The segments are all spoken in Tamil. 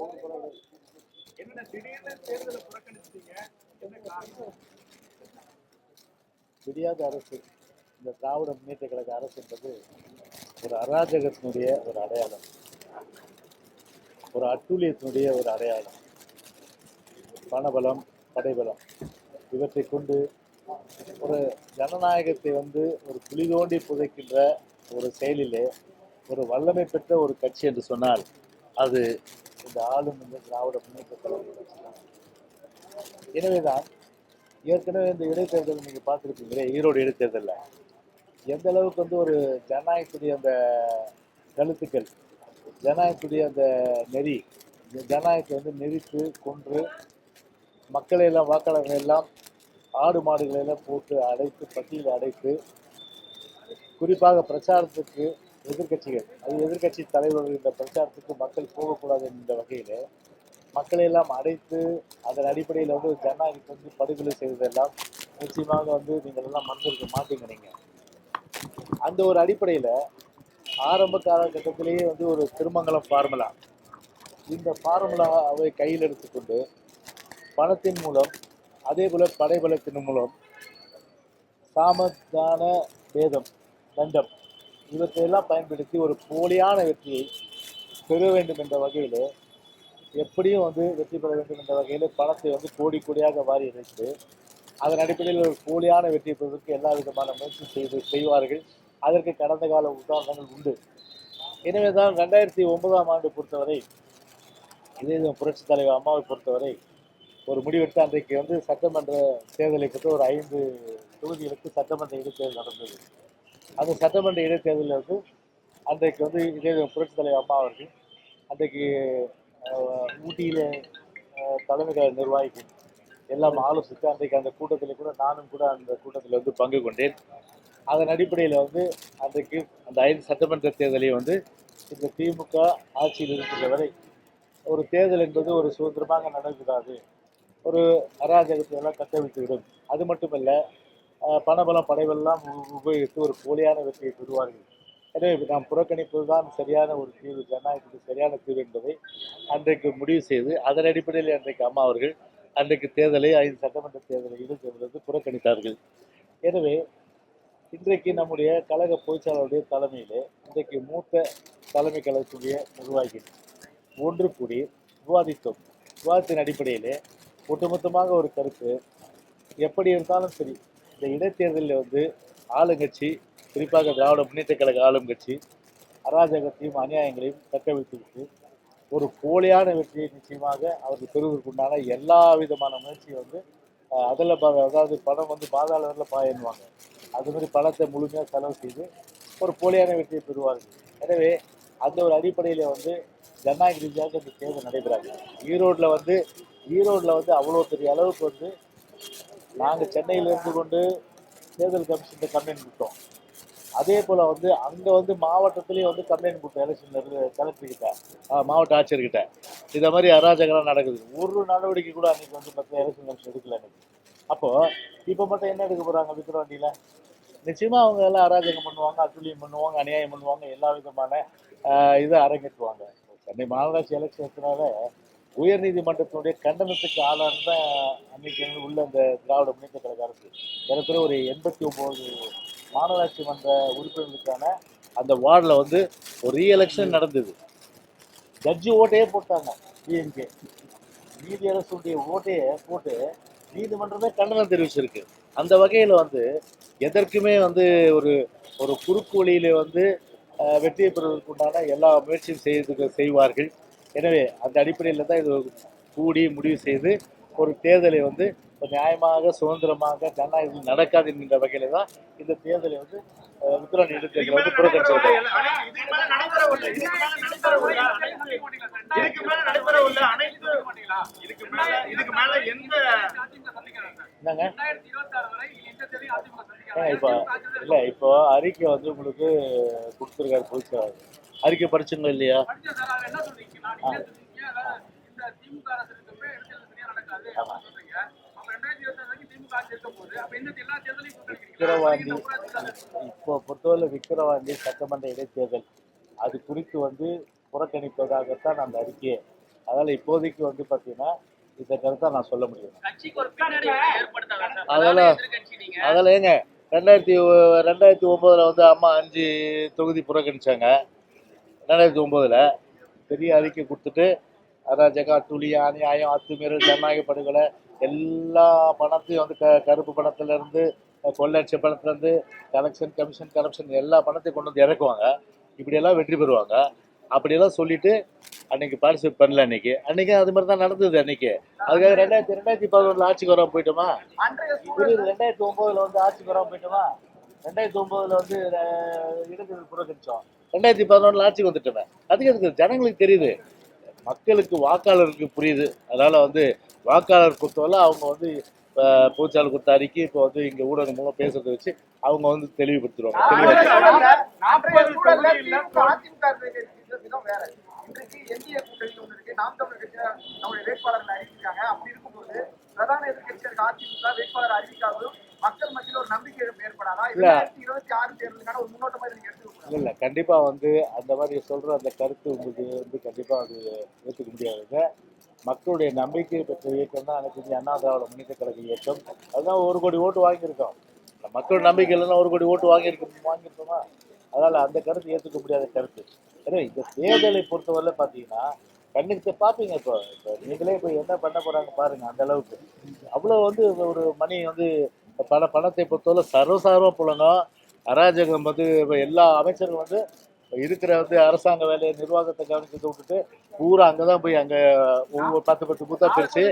என்ன திடீர்னு தேர்தலை புறக்கணிச்சிட்டீங்க? என்ன காரணம்? அரசு. இந்த திராவிட முன்னேற்ற கழக அரசு என்பது ஒரு அராஜகத்தினுடைய ஒரு அடையாளம். ஒரு அட்டூழியத்தினுடைய ஒரு அடையாளம். பணபலம் படைபலம். இவற்றை கொண்டு ஒரு ஜனநாயகத்தை வந்து ஒரு குழி தோண்டி புதைக்கின்ற ஒரு செயலிலே ஒரு வல்லமை பெற்ற ஒரு கட்சி என்று சொன்னால் அது இந்த ஆளும் இந்த திராவிட முன்னேற்ற கழகம் தான் எனவேதான் ஏற்கனவே இந்த இடைத்தேர்தல் நீங்கள் பார்த்துருப்பீங்களே ஈரோடு இடைத்தேர்தலில். எந்த அளவுக்கு வந்து ஒரு ஜனநாயகத்துடைய அந்த கழுத்துக்கள் ஜனநாயகத்துடைய அந்த நெறி இந்த ஜனநாயகத்தை வந்து நெறித்து கொன்று மக்களை எல்லாம் வாக்காளர்கள் எல்லாம் ஆடு மாடுகளை எல்லாம் போட்டு அடைத்து பட்டியலை அடைத்து குறிப்பாக பிரச்சாரத்துக்கு எதிர்க்கட்சிகள். அது எதிர்க்கட்சி தலைவர்கள் இந்த பிரச்சாரத்துக்கு மக்கள் போகக்கூடாது என்ற வகையில் மக்களை எல்லாம் அடைத்து அதன் அடிப்படையில் வந்து ஜனநாயகத்தை வந்து படுகொலை செய்வதெல்லாம் நிச்சயமாக வந்து நீங்கள் எல்லாம் மறந்துருக்க மாட்டீங்க நீங்கள் அந்த ஒரு அடிப்படையில் ஆரம்ப காலகட்டத்திலேயே வந்து ஒரு திருமங்கலம் ஃபார்முலா இந்த ஃபார்முலாவை கையில் எடுத்துக்கொண்டு பணத்தின் மூலம் அதே போல படைபலத்தின் மூலம் சாமதான பேதம் தண்டம் இவற்றையெல்லாம் பயன்படுத்தி ஒரு போலியான வெற்றியை பெற வேண்டும் என்ற வகையில் எப்படியும் வந்து வெற்றி பெற வேண்டும் என்ற வகையில் பணத்தை வந்து கோடி கோடியாக வாரி இணைத்து அதன் அடிப்படையில் ஒரு போலியான வெற்றி பெறுவதற்கு எல்லா விதமான முயற்சி செய்து செய்வார்கள். அதற்கு கடந்த கால உதாரணங்கள் உண்டு. எனவே தான் ரெண்டாயிரத்தி ஒன்பதாம் ஆண்டு பொறுத்தவரை இதே புரட்சி தலைவர் அம்மாவை பொறுத்தவரை ஒரு முடிவெடுத்து அன்றைக்கு வந்து சட்டமன்ற தேர்தலை பற்றி ஒரு ஐந்து தொகுதிகளுக்கு சட்டமன்ற இடைத்தேர்தல் நடந்தது. அந்த சட்டமன்ற இடைத்தேர்தலில் வந்து அன்றைக்கு வந்து இதே புரட்சி தலைவர் அம்மா அவர்கள் அன்றைக்கு ஊட்டியில் தலைமை கழக எல்லாம் ஆலோசித்து அன்றைக்கு அந்த கூட்டத்தில் கூட நானும் கூட அந்த கூட்டத்தில் வந்து பங்கு கொண்டேன். அதன் அடிப்படையில் வந்து அன்றைக்கு அந்த ஐந்து சட்டமன்ற தேர்தலையும் வந்து இந்த திமுக ஆட்சியில் இருக்கிற வரை ஒரு தேர்தல் என்பது ஒரு சுதந்திரமாக நடக்கூடாது ஒரு அராஜகத்தை எல்லாம் கட்டவிழ்த்து விடும் அது மட்டுமல்ல பணபலம் படைவெல்லாம் உபயோகித்து ஒரு போலியான வெற்றியை பெறுவார்கள். எனவே நாம் புறக்கணிப்பது தான் சரியான ஒரு தீர்வு ஜனநாயகத்துக்கு சரியான தீர்வு என்பதை அன்றைக்கு முடிவு செய்து அதன் அடிப்படையில் அன்றைக்கு அம்மா அவர்கள் அன்றைக்கு தேர்தலை ஐந்து சட்டமன்ற தேர்தலை இடைத்தேர்தல் புறக்கணித்தார்கள். எனவே இன்றைக்கு நம்முடைய கழக பொதுச்செயலாளருடைய தலைமையிலே இன்றைக்கு மூத்த தலைமை கழகத்துடைய நிர்வாகிகள் ஒன்று கூடி விவாதித்தோம். விவாதத்தின் அடிப்படையிலே ஒட்டுமொத்தமாக ஒரு கருத்து எப்படி இருந்தாலும் சரி இந்த இடைத்தேர்தலில் வந்து ஆளுங்கட்சி குறிப்பாக திராவிட முன்னேற்ற கழக ஆளும் கட்சி அராஜகத்தையும் அநியாயங்களையும் தக்க வைத்துவிட்டு ஒரு போலியான வெற்றியை நிச்சயமாக அவர்கள் பெறுவதற்குண்டான எல்லா விதமான முயற்சியை வந்து அதில் அதாவது பணம் வந்து பாதாளத்தில் பாயன்னுவாங்க. அது மாதிரி பணத்தை முழுமையாக செலவு செய்து ஒரு போலியான வெற்றியை பெறுவார்கள். எனவே அந்த ஒரு அடிப்படையில் வந்து ஜனநாயக ரீதியாக இந்த தேர்தல் நடைபெறாது. ஈரோட்டில் வந்து ஈரோட்டில் வந்து அவ்வளோ பெரிய அளவுக்கு வந்து நாங்கள் சென்னையில் இருந்து கொண்டு தேர்தல் கமிஷன் கம்ப்ளைண்ட் கொடுத்தோம். அதே போல் வந்து அங்கே வந்து மாவட்டத்திலேயே வந்து கம்ப்ளைண்ட் கொடுத்தோம் எலெக்ஷன் கலெக்டர்கிட்ட மாவட்ட ஆட்சியர்கிட்ட இதை மாதிரி அராஜகம்லாம் நடக்குது. ஒரு நடவடிக்கை கூட அன்றைக்கி வந்து மற்ற எலெக்ஷன் கமிஷன் எடுக்கல அன்னைக்கு. அப்போது இப்போ மட்டும் என்ன எடுக்க போகிறாங்க விக்ரவாண்டியில்? நிச்சயமாக அவங்க எல்லாம் அராஜகம் பண்ணுவாங்க அட்டுழியம் பண்ணுவாங்க அநியாயம் பண்ணுவாங்க எல்லா விதமான இதை அரங்கேற்றுவாங்க. சென்னை மாநகராட்சி எலெக்ஷன்ஸ்னால உயர்நீதிமன்றத்தினுடைய கண்டனத்துக்கு ஆளான தான் அன்னைக்கு உள்ள அந்த திராவிட முன்னேற்ற கழக அரசு ஏறக்குறைய ஒரு எண்பத்தி ஒம்பது மாநகராட்சி மன்ற உறுப்பினர்களுக்கான அந்த வார்டில் வந்து ஒரு ரீஎலெக்ஷன் நடந்தது. ஜட்ஜி ஓட்டையே போட்டாங்க டிஎம்கே நீதி அரசுடைய ஓட்டையே போட்டு நீதிமன்றமே கண்டனம் தெரிவிச்சிருக்கு. அந்த வகையில் வந்து எதற்குமே வந்து ஒரு ஒரு குறுக்கு வழியில வந்து வெற்றியை பெறுவதற்கு உண்டான எல்லா முயற்சியும் செய்து செய்வார்கள். எனவே அந்த அடிப்படையில் தான் இது கூடி முடிவு செய்து ஒரு தேர்தலை வந்து நியாயமாக சுதந்திரமாக ஜனநாயகம் நடக்காது என்கின்ற வகையில தான் இந்த தேர்தலை வந்து அஹ், உத்தரவாணி இடைத்தேர்தலை வந்து புறக்கணிச்சிருக்காங்க இப்போ இல்லை இப்போ அறிக்கை வந்து உங்களுக்கு கொடுத்துருக்காரு பொதுச்செயலாளர் அறிக்கை படிச்சுங்களா இல்லையா? விக்கிரவாண்டி. இப்போ பொறுத்தவரை விக்கிரவாண்டி சட்டமன்ற இடைத்தேர்தல். அது குறித்து வந்து புறக்கணிப்பதாகத்தான் அந்த அறிக்கையை அதனால இப்போதைக்கு வந்து பார்த்தீங்கன்னா இந்த கருத்தை நான் சொல்ல முடியும். நீங்க. அதில் ஏங்க ரெண்டாயிரத்தி ரெண்டாயிரத்தி ஒம்போதில் வந்து அம்மா அஞ்சு தொகுதி புறக்கணிச்சாங்க. ரெண்டாயிரத்தி ஒம்போதில். பெரிய அறிக்கை கொடுத்துட்டு அராஜகா துளி அநியாயம் அத்துமீறல் ஜனநாயக படுகொலை எல்லா பணத்தையும் வந்து க கருப்பு பணத்துலேருந்து கொள்ளடிச்ச பணத்துலேருந்து கலெக்ஷன் கமிஷன் கரப்ஷன் எல்லா பணத்தையும் கொண்டு வந்து இறக்குவாங்க. இப்படியெல்லாம் வெற்றி பெறுவாங்க. அப்படியெல்லாம் சொல்லிட்டு அன்னைக்கு பார்ட்டிசிபேட் பண்ணல அன்னைக்கு. அன்னைக்கு அது மாதிரி தான் நடந்தது அன்னைக்கு. அதுக்காக ரெண்டாயிரத்தி ரெண்டாயிரத்தி பதினொன்றில் ஆட்சிக்கு வர போயிட்டோமா? ரெண்டாயிரத்தி ஒன்பதுல வந்து ஆட்சிக்கு வராம போயிட்டோமா? ரெண்டாயிரத்தி ஒன்பதுல வந்து இடங்கள் புறக்கணிச்சோம். ரெண்டாயிரத்தி பதினொன்றுல ஆட்சிக்கு வந்துட்டோமே. அதுக்கு அதுக்கு ஜனங்களுக்கு தெரியுது. மக்களுக்கு வாக்காளருக்கு புரியுது. அதனால வந்து வாக்காளர் பொறுத்தவரை அவங்க வந்து பொதுச்சாளர் கொடுத்த அறிக்கை இப்போ வந்து இங்க ஊடகம் மூலம் பேசுறதை வச்சு அவங்க வந்து தெளிவுபடுத்திடுவாங்க. தெளிவாக மக்கள் மத்தியில் ஒரு நம்பிக்கை இல்ல. இல்லை கண்டிப்பா வந்து அந்த மாதிரி சொல்ற அந்த கருத்து உங்களுக்கு வந்து கண்டிப்பா அது ஏற்றுக்க முடியாதுங்க மக்களுடைய நம்பிக்கை பெற்ற இயக்கம் தான் இந்திய அண்ணா திராவிட முன்னேற்ற கழக இயக்கம். அதுதான் ஒரு கோடி ஓட்டு வாங்கியிருக்கோம். மக்கள் நம்பிக்கை இல்லைன்னா ஒரு கோடி ஓட்டு வாங்கியிருக்க வாங்கியிருக்கோமா? அதனால அந்த கருத்து ஏற்றுக்க முடியாத கருத்து. சரி இந்த தேர்தலை பொறுத்தவரை பார்த்தீங்கன்னா கண்ணுக்கு பார்ப்பீங்க இப்போ. இப்போ நீங்களே இப்போ என்ன பண்ண போறாங்க பாருங்க அந்த அளவுக்கு. அவ்வளோ வந்து ஒரு மணி வந்து பண பணத்தை பொறுத்தவரை சர்வசார்வ புலனும் அராஜகம் வந்து இப்போ எல்லா அமைச்சரும் வந்து இருக்கிற வந்து அரசாங்க வேலையை நிர்வாகத்தை கவனிச்சதை விட்டுட்டு பூரா அங்கே தான் போய் அங்கே ஒவ்வொரு பத்து பத்து பூத்தாக பிரித்து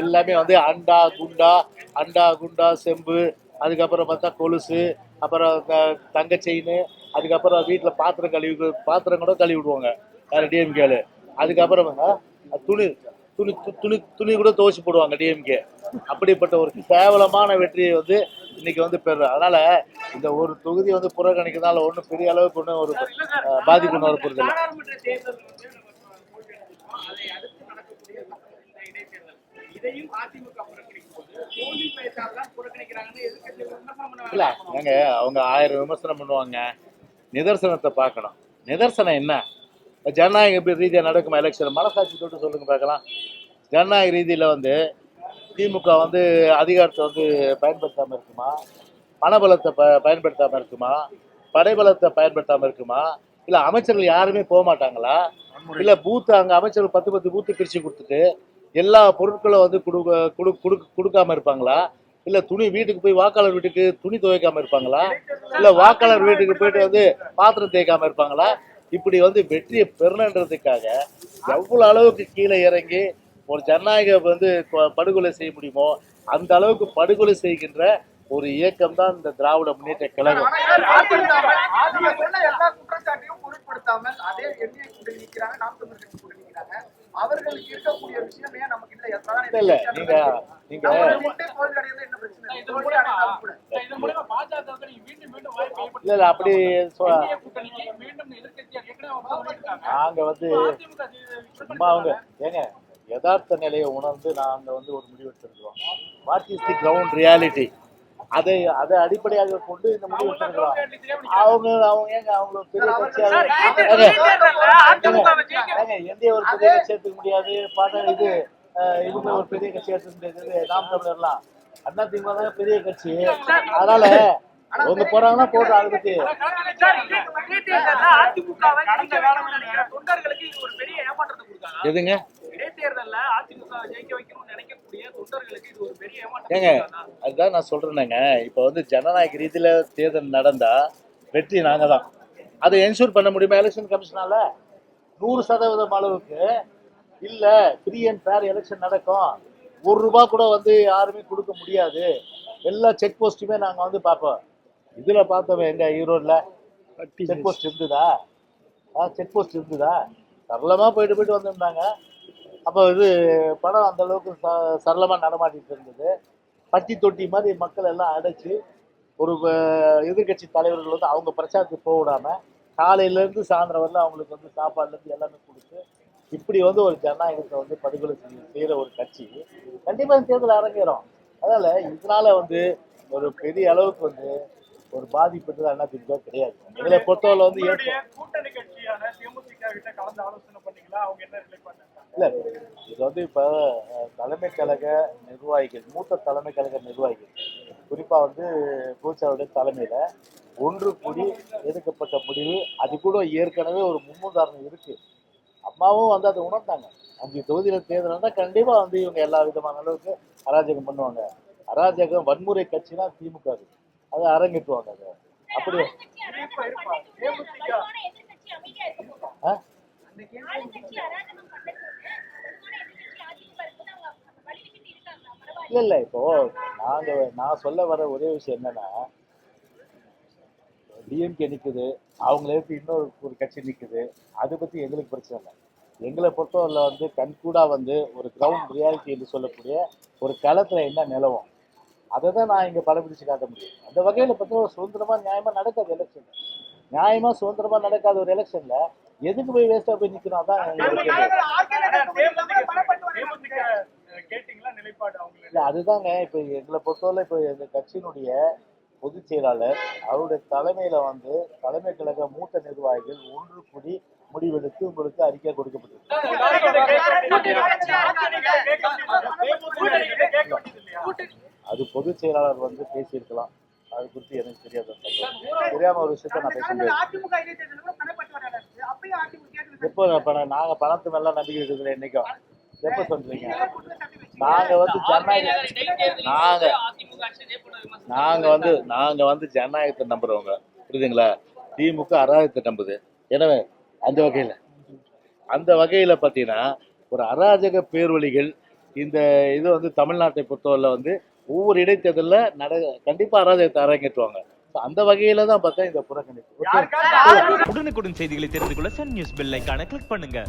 எல்லாமே வந்து அண்டா குண்டா அண்டா குண்டா செம்பு அதுக்கப்புறம் பார்த்தா கொலுசு அப்புறம் த- தங்க செயின் அதுக்கப்புறம் வீட்டில் பாத்திரம் கழுவி பாத்திரம் கூட கழுவி விடுவாங்க. வேறு டிஎம்கேல அதுக்கப்புறம் துணி துணி து- துணி துணி கூட துவச்சி போடுவாங்க டிஎம்கே அப்படிப்பட்ட ஒரு கேவலமான வெற்றியை வந்து இன்னைக்கு வந்து பெறுற அதனால இந்த ஒரு தொகுதி வந்து புறக்கணிக்கிறதுனால ஒன்றும் பெரிய அளவுக்கு ஒன்றும் ஒரு பாதிப்பு ஒன்றும் வரப்போறது இல்லை இல்ல ஏங்க அவங்க ஆயிரம் விமர்சனம் பண்ணுவாங்க. நிதர்சனத்தை பார்க்கணும். நிதர்சனம் என்ன? ஜனநாயக ரீதியாக நடக்குமா எலெக்ஷன் மனசாட்சி தொட்டு சொல்லுங்க பார்க்கலாம். ஜனநாயக ரீதியில் வந்து திமுக வந்து அதிகாரத்தை வந்து பயன்படுத்தாமல் இருக்குமா? பணபலத்தை ப பயன்படுத்தாமல் இருக்குமா? படைபலத்தை பயன்படுத்தாமல் இருக்குமா? இல்லை அமைச்சர்கள் யாருமே போக மாட்டாங்களா? இல்லை பூத்து அங்கே அமைச்சர்கள் பத்து பத்து பூத்து பிரித்து கொடுத்துட்டு எல்லா பொருட்களும் வந்து கொடுக்க கொடு கொடு- கொடுக்காம இருப்பாங்களா? இல்லை துணி வீட்டுக்கு போய் வாக்காளர் வீட்டுக்கு துணி துவைக்காம இருப்பாங்களா? இல்லை வாக்காளர் வீட்டுக்கு போயிட்டு வந்து பாத்திரம் தேய்க்காம இருப்பாங்களா? இப்படி வந்து வெற்றியை பெறணுன்றதுக்காக எவ்வளவு அளவுக்கு கீழே இறங்கி ஒரு ஜனநாயக வந்து படுகொலை செய்ய முடியுமோ அந்த அளவுக்கு படுகொலை செய்கின்ற ஒரு இயக்கம் தான் இந்த திராவிட முன்னேற்ற கழகம். இல்ல? நீங்க நீங்க இல்ல இல்ல அப்படி. நாங்க வந்து சும்மா அவங்க ஏங்க யதார்த்த நிலையை உணர்ந்து நாங்க வந்து ஒரு முடிவு எடுத்திருக்கிறோம். What is the ground reality அதை அதை அடிப்படையாக கொண்டு இந்த முடிவு எடுத்திருக்கிறோம். அவங்க அவங்க ஏங்க அவங்கள பெரிய கட்சியாக எந்த ஒரு பெரிய கட்சி எடுத்துக்க முடியாது. பாட்ட இது இவங்க ஒரு பெரிய கட்சி எடுத்துக்க முடியாது. நாம் தமிழர்லாம். அண்ணா திமுக தான் பெரிய கட்சி. அதனால அவங்க போறாங்கன்னா ஏமாற்றத்தை கொடுக்காங்க எதுங்க? இடைத்தேர்தல்ல அதிமுக ஜெயிக்க வைக்கணும்னு நினைக்கக்கூடிய தொண்டர்களுக்கு இது ஒரு பெரிய ஏங்க ஏமாற்றம் அதுதான் நான் சொல்றேனுங்க. இப்போ வந்து ஜனநாயக ரீதியில தேர்தல் நடந்தா வெற்றி நாங்க தான். அதை என்ஷூர் பண்ண முடியுமா எலெக்ஷன் கமிஷனால நூறு சதவீதம் அளவுக்கு. இல்ல ஃப்ரீ அண்ட் ஃபேர் எலெக்ஷன் நடக்கும். ஒரு ரூபா கூட வந்து யாருமே கொடுக்க முடியாது. எல்லா செக் போஸ்ட்டுமே நாங்க வந்து பார்ப்போம். இதுல பார்த்தோமே எங்க ஈரோட்ல. செக் போஸ்ட் இருந்ததா? ஆ செக் போஸ்ட் இருந்ததா? சரளமா போயிட்டு போயிட்டு வந்திருந்தாங்க. அப்போ இது படம் அந்த அளவுக்கு ச- சரளமா நடமாட்டிட்டு இருந்தது. பட்டி தொட்டி மாதிரி மக்கள் எல்லாம் அடைச்சு ஒரு அஹ், எதிர்க்கட்சி தலைவர்கள் வந்து அவங்க பிரச்சாரத்துக்கு போக விடாம காலையில இருந்து சாயந்தரம் வரல அவங்களுக்கு வந்து சாப்பாடுல இருந்து எல்லாமே கொடுத்து இப்படி வந்து ஒரு ஜனநாயகத்தை வந்து படுகொலை செய்யற ஒரு கட்சி. கண்டிப்பா இந்த தேர்தல் அரங்கேறும். அதனால இதனால வந்து ஒரு பெரிய அளவுக்கு வந்து ஒரு பாதிப்பு அண்ணா திமுக கிடையாது. இதுல பொறுத்தவரை வந்து கூட்டணி கட்சியான கிட்ட கலந்து ஆலோசனை பண்ணீங்களா? அவங்க என்ன இல்ல இது வந்து இப்ப தலைமை கழக நிர்வாகிகள் மூத்த தலைமை கழக நிர்வாகிகள் குறிப்பா வந்து பூச்சாவுடைய தலைமையில ஒன்று கூடி எடுக்கப்பட்ட முடிவு அது கூட ஏற்கனவே ஒரு முன்னுதாரணம் இருக்கு அம்மாவும் வந்து அதை உணர்ந்தாங்க அஞ்சு தொகுதியில தேர்தல்னா கண்டிப்பா வந்து இவங்க எல்லா விதமான அளவுக்கு அராஜகம் பண்ணுவாங்க அராஜகம் வன்முறை கட்சினா திமுக அது. அரங்கேற்றுவாங்க அதை அப்படி இருப்பா, இருப்பா. தேமுதிக. ஆ? அந்த கேள்வி இல்ல இல்ல. இப்போ நாங்க நான் சொல்ல வர ஒரே விஷயம் என்னன்னா டிஎம்கே நிக்குது. அவங்கள எடுத்து இன்னொரு ஒரு கட்சி நிக்குது. அதை பத்தி எங்களுக்கு பிரச்சனை இல்லை. எங்களை பொறுத்தவரையில் வந்து கண்கூடா வந்து ஒரு கிரவுண்ட் ரியாலிட்டி என்று சொல்லக்கூடிய ஒரு களத்துல என்ன நிலவும் அதை தான் நான் இங்க படப்பிடிச்சு காட்ட முடியும். அந்த வகையில பார்த்தா சுதந்திரமா நியாயமா நடக்காது எலெக்ஷன் நியாயமா சுதந்திரமா நடக்காத ஒரு எலெக்ஷன்ல எதுக்கு போய் வேஸ்டா போய் நிக்கணும்? அதான் இல்ல அதுதாங்க. இப்ப எங்களை பொறுத்தவரை இப்ப எங்க கட்சியினுடைய பொதுச் செயலாளர் அவருடைய தலைமையில வந்து தலைமை கழக மூத்த நிர்வாகிகள் ஒன்று கூடி முடிவெடுத்து உங்களுக்கு அறிக்கை கொடுக்கப்பட்டிருக்கு. அது பொதுச் செயலாளர் வந்து பேசியிருக்கலாம். அது குறித்து எனக்கு தெரியாத. தெரியாம ஒரு விஷயத்த நான் பேச முடியாது. எப்போ பணம் நாங்க பணத்து மேல நம்பிக்கை இருக்குது என்னைக்கும். எப்ப சொல்றீங்க? நாங்க வந்து ஜனநாயக நாங்க நாங்க வந்து நாங்க வந்து ஜனநாயகத்தை நம்புறவங்க. புரியுதுங்களா? திமுக அராஜகத்தை நம்புது. எனவே அந்த வகையில. அந்த வகையில பாத்தீங்கன்னா ஒரு அராஜக பேர்வழிகள் இந்த இது வந்து தமிழ்நாட்டை பொறுத்தவரை வந்து ஒவ்வொரு இடைத்தேர்தல்ல நட கண்டிப்பா அராஜகத்தை அரங்கேற்றுவாங்க. அந்த வகையில தான் பார்த்தா இந்த புறக்கணிப்பு? உடனுக்குடன் செய்திகளை தெரிந்து கொள்ள சன் நியூஸ் பெல் ஐகானை கிளிக் பண்ணுங்க.